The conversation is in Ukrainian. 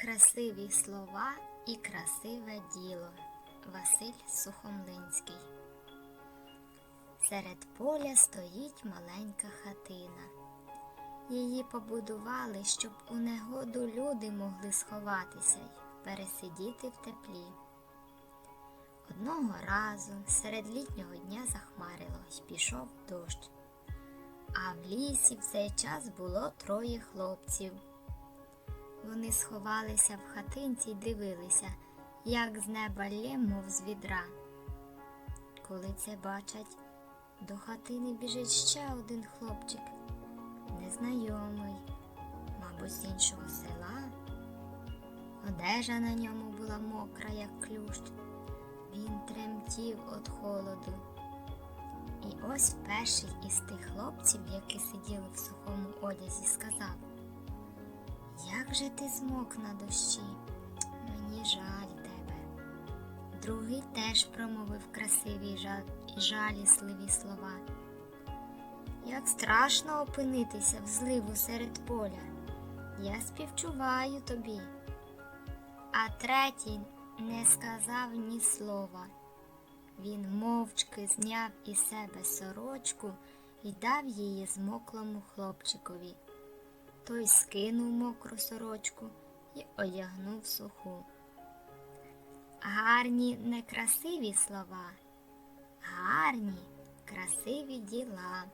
Красиві слова і красиве діло. Василь Сухомлинський. Серед поля стоїть маленька хатина. Її побудували, щоб у негоду люди могли сховатися й пересидіти в теплі. Одного разу серед літнього дня захмарило й пішов дощ. А в лісі в цей час було троє хлопців. Сховалися в хатинці й дивилися, як з неба лє, мов з відра. Коли це бачать, до хатини біжить ще один хлопчик, незнайомий, мабуть, з іншого села. Одежа на ньому була мокра, як клющ. Він тремтів від холоду. І ось перший із тих хлопців, які сиділи в сухому одязі. Як же ти змок на дощі? Мені жаль тебе. Другий теж промовив красиві і жалісливі слова. Як страшно опинитися в зливу серед поля. Я співчуваю тобі. А третій не сказав ні слова. Він мовчки зняв із себе сорочку і дав її змоклому хлопчикові. Той скинув мокру сорочку і одягнув суху. Гарні некрасиві слова, гарні красиві діла.